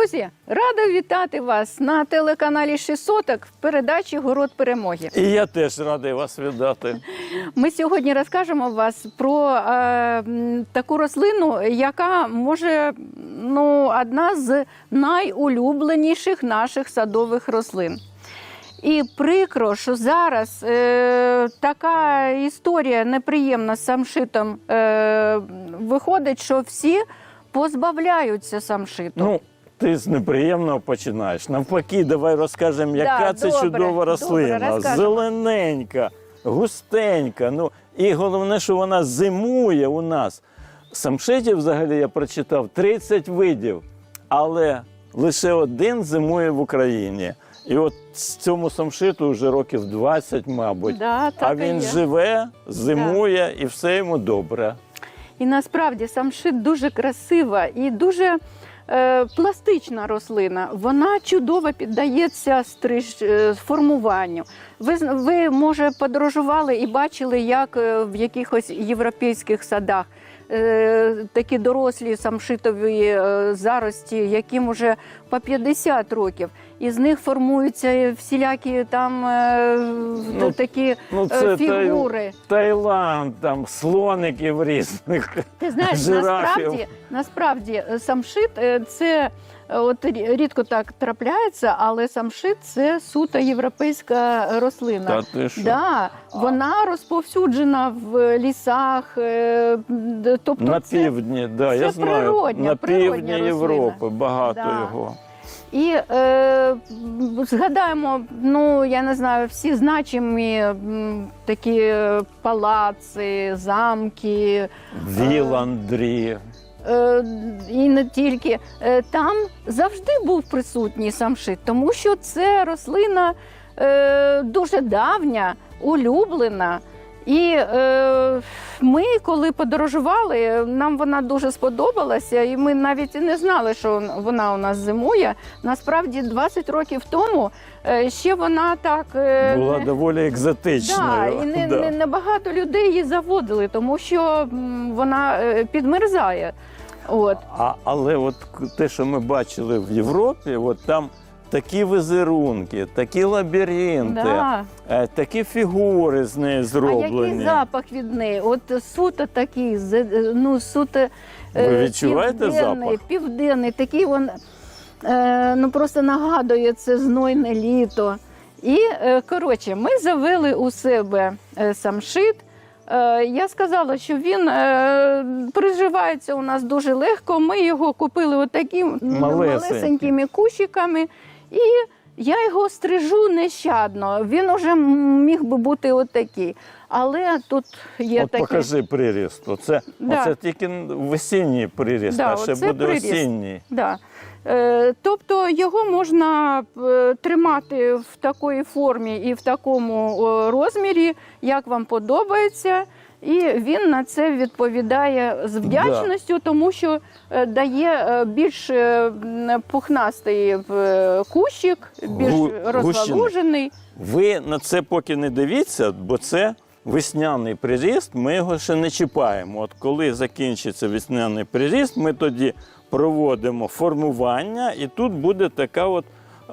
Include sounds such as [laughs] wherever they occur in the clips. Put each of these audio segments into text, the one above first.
Друзі, рада вітати вас на телеканалі «Шістсоток» в передачі Город перемоги. І я теж радий вас віддати. Ми сьогодні розкажемо вас про е, таку рослину, яка може ну, одна з найулюбленіших наших садових рослин. І прикро, що зараз е, така історія неприємна з самшитом е, виходить, що всі позбавляються самшиту. Ну, ти з неприємного починаєш. Навпаки, давай розкажемо, яка Да, це добре, чудова рослина. розкажемо. Зелененька, густенька. Ну, і головне, що вона зимує у нас. Самшитів, взагалі, я прочитав 30 видів, але лише один зимує в Україні. І от з цьому самшиту вже років 20, мабуть. Да, так а і він є. живе, зимує і все йому добре. І насправді самшит дуже красива і дуже пластична рослина. Вона чудово піддається стриж, е, формуванню. Ви, ви, може, подорожували і бачили, як е, в якихось європейських садах. е, Такі дорослі самшитові е, зарості, яким уже по 50 років, і з них формуються всілякі там е, Ну, такі Ну, е, це фігури. Таїланд, там слоників різних. Ти знаєш, [laughs] жирафів. насправді, насправді е, самшит це от рідко так трапляється, але самшит це суто європейська рослина. Та ти що? Да, вона розповсюджена в лісах, тобто на це півдні, да, це я знаю. природня- на природня півдні рослина. Європи багато Да. його. І е, згадаємо, ну я не знаю, всі значимі такі е, палаци, замки. Віландрі. Е, і не тільки Е, там завжди був присутній самшит, тому що це рослина е, дуже давня, улюблена. І е, ми, коли подорожували, нам вона дуже сподобалася, і ми навіть і не знали, що вона у нас зимує. Насправді, 20 років тому е, ще вона так е, Була не- доволі Да, і не, Да. не, не багато людей її заводили, тому що вона е, підмерзає. От. А, але от те, що ми бачили в Європі, от там такі візерунки, такі лабіринти, Да. е, такі фігури з неї А зроблені. який запах від неї? От суто такий, з- е, ну суто е, Ви відчуваєте південний, запах? південний, такий він е, ну просто нагадує це знойне літо. І е, коротше, ми завели у себе е, самшит. Е, Я сказала, що він е, приживається у нас дуже легко. Ми його купили отакими Малесенький. малесенькими кущиками, і я його стрижу нещадно. Він уже міг би бути отакий. Але тут є От такі. покажи приріст. Оце, Да. оце тільки весінній приріст, Да, а ще буде приріст. осінній. Да. Е, тобто його можна е, тримати в такої формі і в такому розмірі, як вам подобається. І він на це відповідає з вдячністю, тому що е, дає е, більш пухнастий кущик, більш Гу- розгалужений. Ви на це поки не дивіться, бо це весняний приріст, ми його ще не чіпаємо. От коли закінчиться весняний приріст, ми тоді проводимо формування, і тут буде така от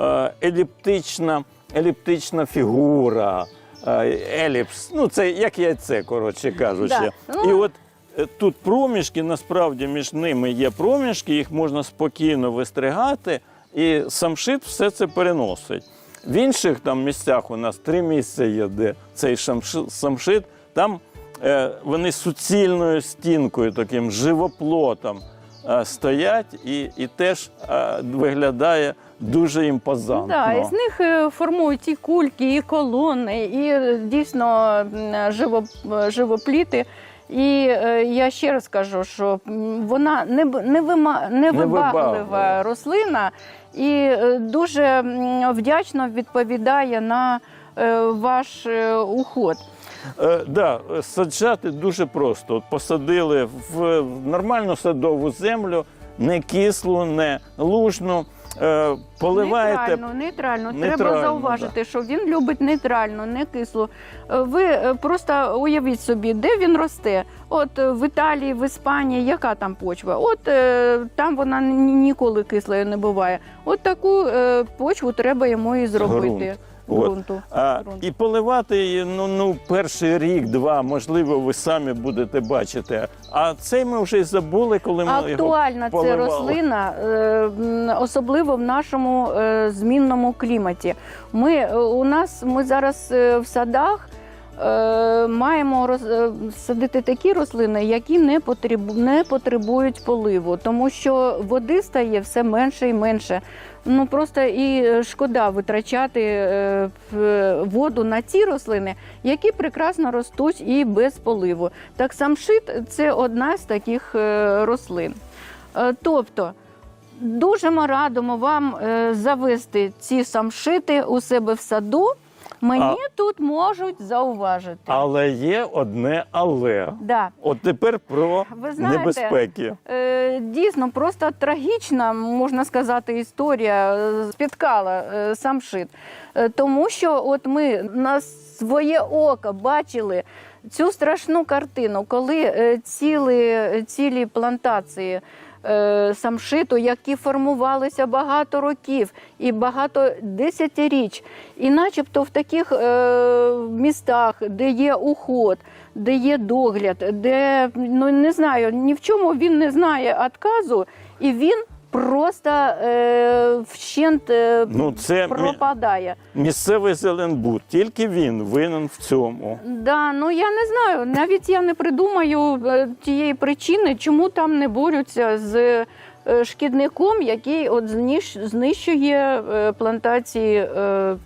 е, еліптична, еліптична фігура. е, Еліпс, ну це як яйце, коротше кажучи. Да. Ну, І от е, тут проміжки, насправді між ними є проміжки, їх можна спокійно вистригати, і самшит все це переносить. В інших там місцях у нас три місця є, де цей самшит, там е, вони суцільною стінкою, таким живоплотом е, стоять і, і теж е, виглядає дуже імпозантно. Да, із них е, формують і кульки, і колони, і дійсно живо, живопліти. І е, я ще раз кажу, що вона не, не, вима, не вибаглива рослина і е, дуже вдячно відповідає на е, ваш е, уход. Е, да, саджати дуже просто. Посадили в нормальну садову землю, не кислу, не лужну. Е, поливаєте. Нейтрально, нейтрально. Треба Нейтрально, зауважити, що він любить нейтрально, не кислу. Е, Ви е, просто уявіть собі, де він росте. От е, в Італії, в Іспанії, яка там почва? От е, там вона ні- ніколи кислою не буває. От таку е, почву треба йому і зробити. Ґрунт. От. Ґрунту. А, Грунту. і поливати її ну, ну, перший рік, два, можливо, ви самі будете бачити. А це ми вже забули, коли ми його Актуальна ця поливали. рослина, е, особливо в нашому е, змінному кліматі. Ми е, у нас ми зараз е, в садах. Е, Маємо роз- е, садити такі рослини, які не не потребують поливу, тому що води стає все менше і менше. Ну просто і е, шкода витрачати воду на ті рослини, які прекрасно ростуть і без поливу. Так самшит це одна з таких рослин. Тобто дуже ми радимо вам завести ці самшити у себе в саду. Мені тут можуть зауважити. Але є одне але. Да. От тепер про Ви знаєте, небезпеки. Е, Дійсно, просто трагічна, можна сказати, історія е, спіткала е, самшит. Е, Тому що от ми на своє око бачили цю страшну картину, коли е, ціли, цілі плантації. Е, Самшиту, які формувалися багато років і багато десятиріч, і начебто в таких е, містах, де є уход, де є догляд, де ну не знаю, ні в чому він не знає відказу, і він просто е, вщент е, Ну, це мі- пропадає. місцевий зеленбуд, тільки він винен в цьому. Да, ну я не знаю. Навіть я не придумаю е, тієї причини, чому там не борються з е, шкідником, який от знищує е, плантації е,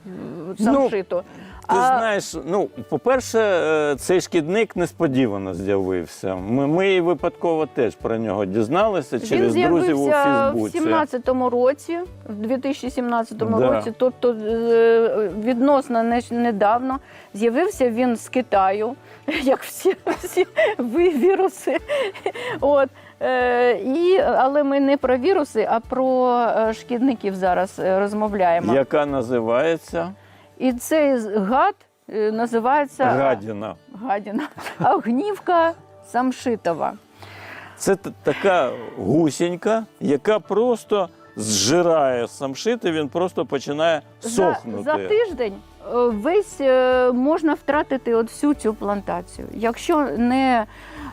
самшиту. Ти А- знаєш, ну по-перше, е, цей шкідник несподівано з'явився. Ми, ми випадково теж про нього дізналися Він через друзів у з'явився в 17-му році, в 2017 Да. році, тобто е, відносно недавно. З'явився він з Китаю, [laughs] як всі, всі ви- віруси. От. Е, і, але ми не про віруси, а про шкідників зараз розмовляємо. Яка називається І цей гад е, називається Гадіна. гадіна, [laughs] огнівка самшитова. Це т- така гусінька, яка просто зжирає самшит, і він просто починає сохнути. За, за тиждень е, весь е, можна втратити от всю цю плантацію. Якщо не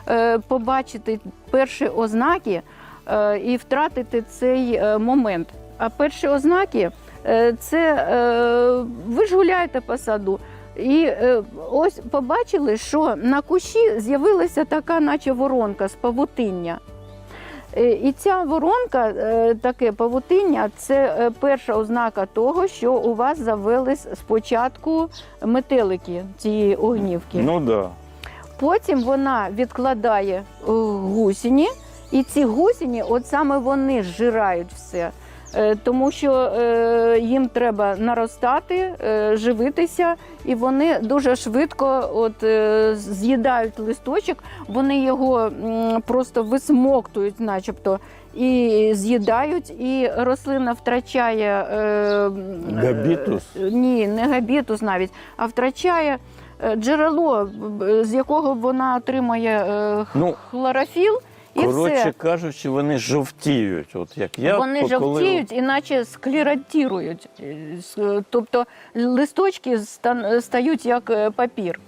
е, побачити перші ознаки е, і втратити цей е, момент. А перші ознаки це е, ви ж гуляєте по саду. І е, ось побачили, що на кущі з'явилася така, наче воронка з павутиння. Е, І ця воронка, е, таке павутиння, це е, перша ознака того, що у вас завелись спочатку метелики цієї огнівки. Ну да. Потім вона відкладає е, гусіні, і ці гусіні, от саме вони зжирають все. Е, Тому що е, їм треба наростати, е, живитися, і вони дуже швидко от, з'їдають листочок, вони його просто висмоктують, начебто, і з'їдають, і рослина втрачає Габітус? ні, не габітус навіть, а втрачає джерело, з якого вона отримує е, Ну, хлорофіл, і Коротше все. кажучи, вони жовтіють. От як я Вони коли- жовтіють, іначе склеротірують. Е, с- Тобто листочки стан- стають як е, папір.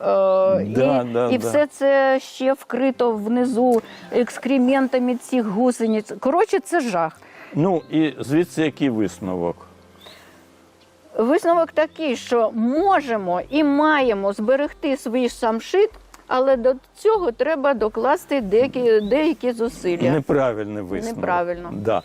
Е, Да, і да, і да. все це ще вкрито внизу екскрементами цих гусениць. Коротше, це жах. Ну і звідси який висновок? Висновок такий, що можемо і маємо зберегти свій самшит, але до цього треба докласти деякі, деякі зусилля. Неправильний висновок. Неправильно. Да.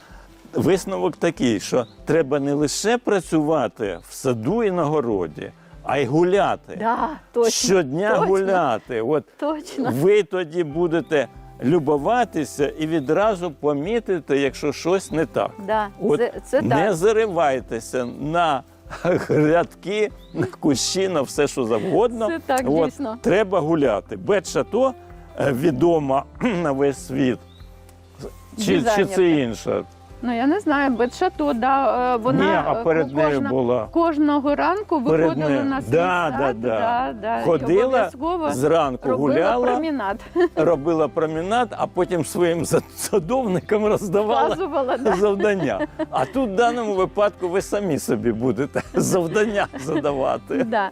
Висновок такий, що треба не лише працювати в саду і на городі, а й гуляти. Да, точно, Щодня точно, гуляти. От Точно. ви тоді будете любуватися і відразу помітите, якщо щось не так. Да, От це, це не так. заривайтеся на грядки, на кущі, на все, що завгодно. Це так, От, дійсно. Треба гуляти. Бет-шато е, відома [clears throat] на весь світ. Чи, чи це інша? Ну я не знаю, Бетшато, да, е, вона Ні, а перед нею кожна- була. кожного ранку Перед виходила нею. на свій Да, сад, да, да. да, і Ходила обов'язково Зранку робила гуляла, промінад, [laughs] робила промінад, а потім своїм за- садовникам роздавала вказувала. Да. завдання. А тут в даному випадку ви самі собі будете [laughs] завдання задавати. Да.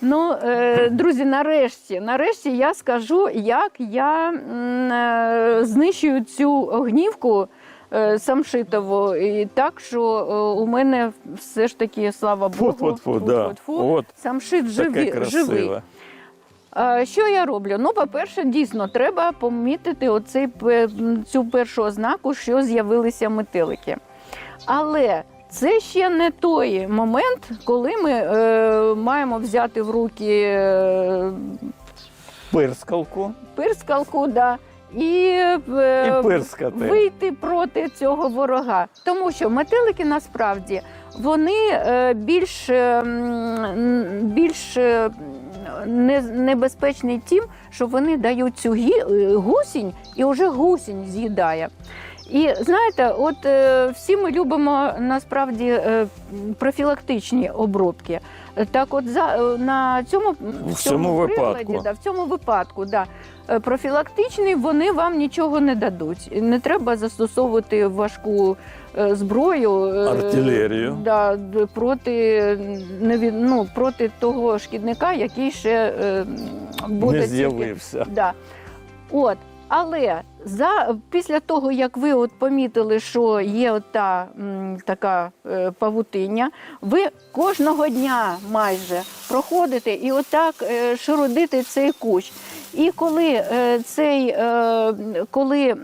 Ну, е, друзі, нарешті, нарешті я скажу, як я м, е, знищую цю огнівку е, самшитову. І так, що е, у мене все ж таки, слава Богу, Фу-фу-фу, да. фу-фу-фу, От самшит живі, живий. Що я роблю? Ну, по-перше, дійсно, треба помітити оцей, цю першу ознаку, що з'явилися метелики. Але це ще не той момент, коли ми е, маємо взяти в руки е, Пирскалку пирскалку да, і, е, і пирскати. вийти проти цього ворога. Тому що метелики насправді вони е, більш, е, більш небезпечні тим, що вони дають цю гусінь, і вже гусінь з'їдає. І знаєте, от всі ми любимо насправді профілактичні обробки. Так, от за е, на цьому В цьому випадку. да, в цьому випадку, да, е, профілактичні вони вам нічого не дадуть. Не треба застосовувати важку е, зброю Артилерію. Да, проти ну, проти того шкідника, який ще буде Не з'явився. Да. От. Але за після того, як ви от помітили, що є от та така е, павутиння, ви кожного дня майже проходите і отак е, широдите цей кущ. І коли е, цей, е, коли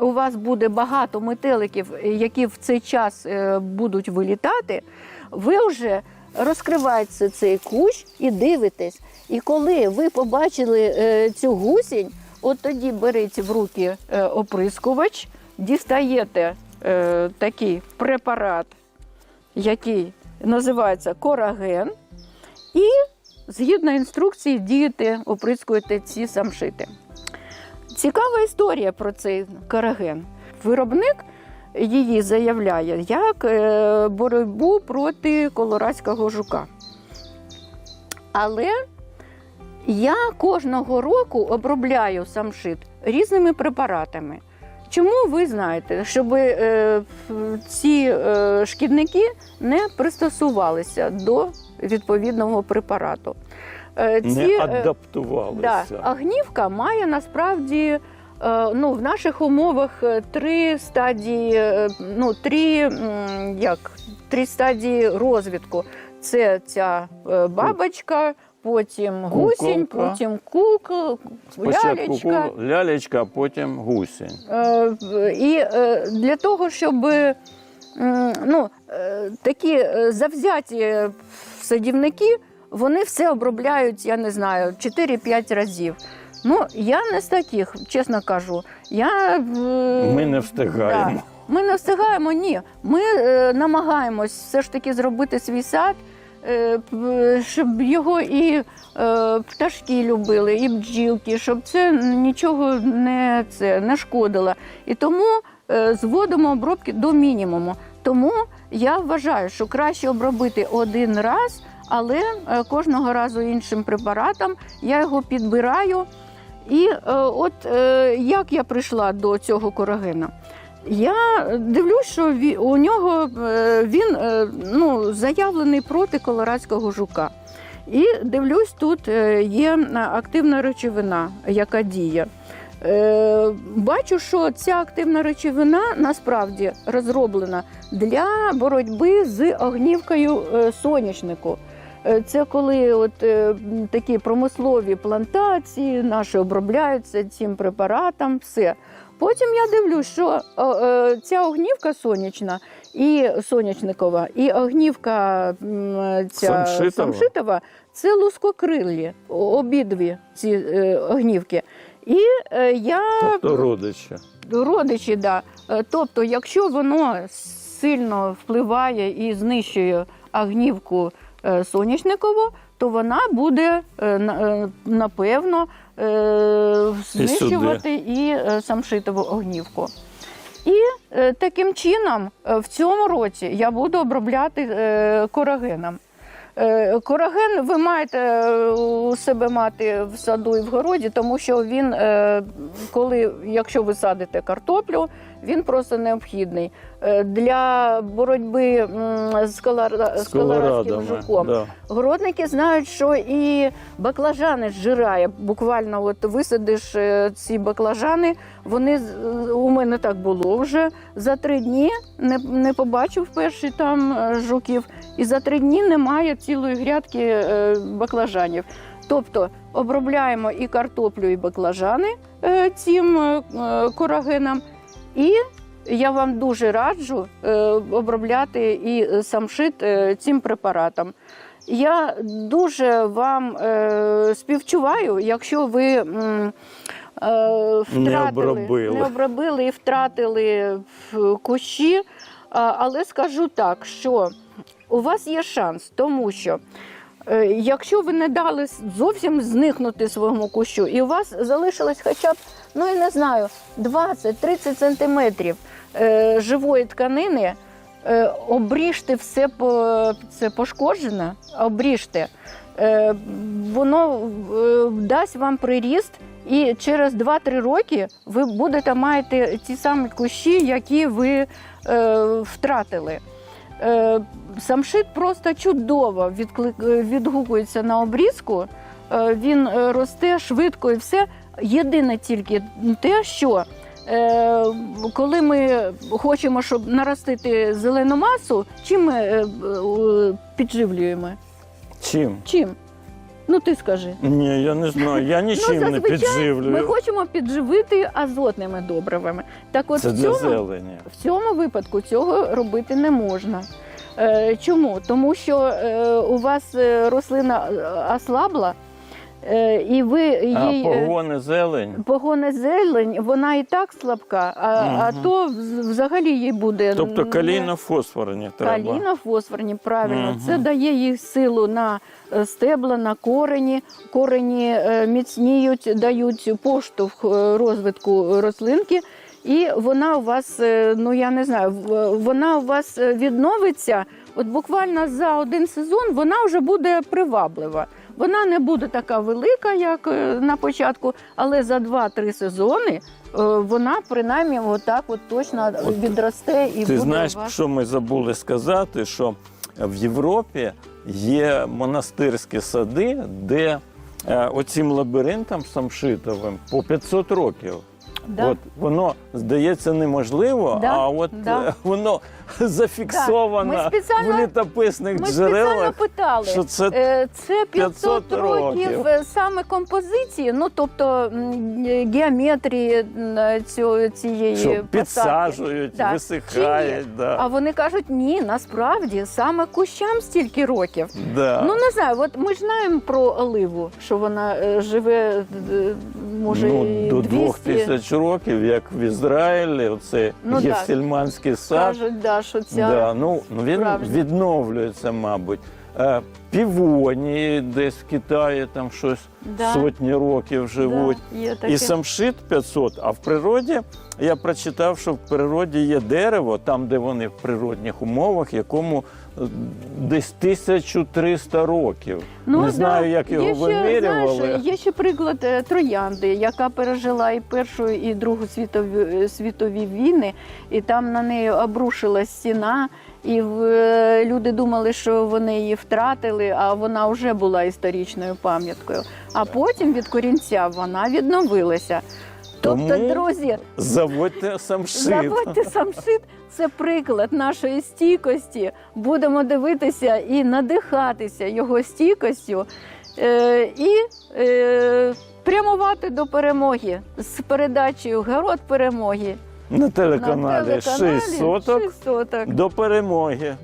у вас буде багато метеликів, які в цей час е, будуть вилітати, ви вже розкривається цей кущ і дивитесь. І коли ви побачили е, цю гусінь, от тоді берете в руки е, оприскувач, дістаєте е, такий препарат, який називається кораген, і згідно інструкції дієте, оприскуєте ці самшити. Цікава історія про цей кораген. Виробник її заявляє як е, боротьбу проти колорадського жука. Але я кожного року обробляю самшит різними препаратами. Чому ви знаєте, щоб е, ці е, шкідники не пристосувалися до відповідного препарату? Е, Не е, Да, адаптувалися. агнівка має насправді е, ну, в наших умовах е, три стадії, е, ну, три, як, три стадії розвитку. Це ця е, бабочка, потім гусінь, Куколка. потім кукол, Спочатку лялечка. ку- лялечка, а потім гусінь. Е, в- І е, для того, щоб м, ну, е, такі е, завзяті садівники, вони все обробляють, я не знаю, 4-5 разів. Ну, я не з таких, чесно кажу. Я, е, Ми не встигаємо. Ми не встигаємо, ні. Ми е, намагаємось все ж таки зробити свій сад, е, щоб його і е, пташки любили, і бджілки, щоб це нічого не, це, не шкодило. І тому е, зводимо обробки до мінімуму. Тому я вважаю, що краще обробити один раз, але е, кожного разу іншим препаратом я його підбираю. І е, от е, як я прийшла до цього корогена? Я дивлюсь, що у нього е, він е, ну, заявлений проти колорадського жука. І дивлюсь, тут е, є активна речовина, яка діє. Бачу, що ця активна речовина насправді розроблена для боротьби з огнівкою соняшнику. Це коли от такі промислові плантації наші обробляються цим препаратом, все. Потім я дивлюсь, що е, ця огнівка сонячна і сонячникова, і огнівка ця Самшитова. самшитова це лускокрилі, обидві ці е, огнівки. І е, я Тобто родичі. родичі, да. Тобто, якщо воно сильно впливає і знищує агнівку е, соняшникову, то вона буде на- напевно знищувати і е, самшитову огнівку. І е, таким чином е, в цьому році я буду обробляти е, корагеном. Е, Кораген ви маєте е, у себе мати в саду і в городі, тому що він, е, коли, якщо ви садите картоплю, він просто необхідний для боротьби з колора- З колорадським жуком. Да. Городники знають, що і баклажани зжирає. Буквально от висадиш ці баклажани. Вони у мене так було вже за три дні. Не, не побачив перший там жуків, і за три дні немає цілої грядки е, баклажанів. Тобто обробляємо і картоплю, і баклажани е, цим е, корагеном. І я вам дуже раджу обробляти і самшит цим препаратом. Я дуже вам співчуваю, якщо ви втратили, обробили. не обробили і втратили кущі. Але скажу так, що у вас є шанс, тому що е, якщо ви не дали зовсім зникнути своєму кущу, і у вас залишилось хоча б, ну я не знаю, 20-30 сантиметрів е, живої тканини, е, обріжте все по, це пошкоджене, обріжте. Воно дасть вам приріст, і через 2-3 роки ви будете мати ті самі кущі, які ви втратили. Е, самшит просто чудово відгукується на обрізку. Е, він е, росте швидко і все. Єдине тільки те, що коли ми хочемо, щоб наростити зелену масу, чим ми підживлюємо? Чим? Чим? Ну ти скажи. Ні, я не знаю. Я [laughs] нічим не Ну, не підживлюю. Ми хочемо підживити азотними добривами. Так от Це в для зелені. в цьому випадку цього робити не можна. Е, чому? Тому що е, у вас е, рослина е, ослабла, і ви їй. е, погони зелень. Погоне зелень, вона і так слабка, а, а то взагалі їй буде Тобто калійно-фосфорні треба. Каліно-фосфорні, правильно. Мгм. Це дає їй силу на е, стебла, на корені. Корені е, міцніють, дають поштовх е, розвитку рослинки. І вона у вас, е, ну я не знаю, вона у вас е, відновиться. От буквально за один сезон вона вже буде приваблива. Вона не буде така велика, як е, на початку, але за 2-3 сезони е, вона принаймні отак от точно відросте і Ти буде знаєш, у вас. що ми забули сказати, що в Європі є монастирські сади, де е, оцим лабіринтам самшитовим по 500 років. Да. От воно здається неможливо, Да, а от да. е, [laughs] воно зафіксовано Ми спеціально- в літописних Ми спеціально джерелах. питали. що це Е, Це 500, 500 років років. е, саме композиції, ну тобто м, е, геометрії м, цього- цієї Що посадки. підсаджують, Так. висихають. Чи Да. А вони кажуть, ні, насправді саме кущам стільки років. Да. Ну не знаю, от ми ж знаємо про оливу, що вона е, живе е, може ну, і до 200, двох тисяч років, як в Ізраїлі, оце Ну, так. Євсельманський сад. кажуть, да, що ця Да, ну, ну, він справжня. відновлюється, мабуть. Е, Півоні десь в Китаї там щось Да. сотні років живуть. Да. І самшит 500, а в природі я прочитав, що в природі є дерево, там, де вони в природних умовах, якому десь 1300 років. Ну, Не да. знаю, як його є ще, вимірювали. Знаєш, є ще приклад е, троянди, яка пережила і Першу, і Другу світові, е, світові війни, і там на неї обрушилась стіна. І в- е, люди думали, що вони її втратили, а вона вже була історичною пам'яткою. А потім від корінця вона відновилася. Тобто, Тому друзі, Заводьте самшит. Заводьте самшит це приклад нашої стійкості. Будемо дивитися і надихатися його стійкістю е, і е, прямувати до перемоги з передачею Город перемоги На телеканалі на телеканалі 6 соток «Шість соток». до перемоги.